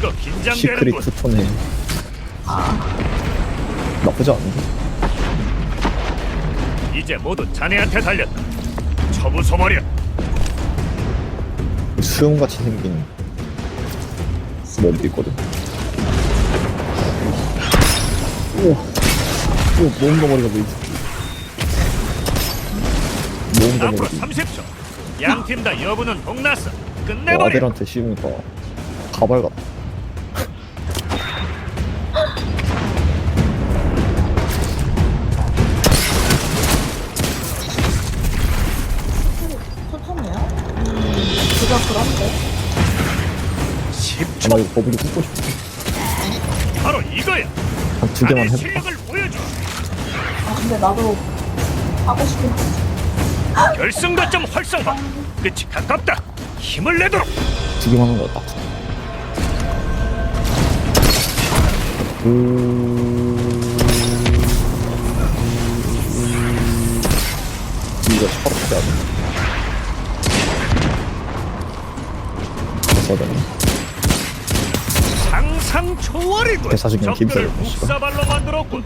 이거 시크릿 긴장되는군. 투톤에 나쁘지 않은데? 이제 모두 자네한테 달렸다. 처부숴버려. 수용같이 생긴 몹이 있거든 오! 오, 모험 덩어리가 왜 있지? 모험 앞으로 덩어리 30초. 양팀 다 여부는 동났어. 어, 끝내버려. 아델한테 씌우니까 가발 같다 그가 그런데. 10초. 아, 나 이거 버블이 뜯고 싶어 바로 이거야. 한 두 개만 해볼까? 실력을 보여줘. 아, 근데 나도 하고 싶긴 한데. 결승 거점 활성화. 끝이 가깝다. 힘을 내도록. 두 개만 하는 거야 딱 이거 철없지 대사잖아 상상 초월이군. 대사 중에 적들을 김사를 씨발. 국사발로 만들었군.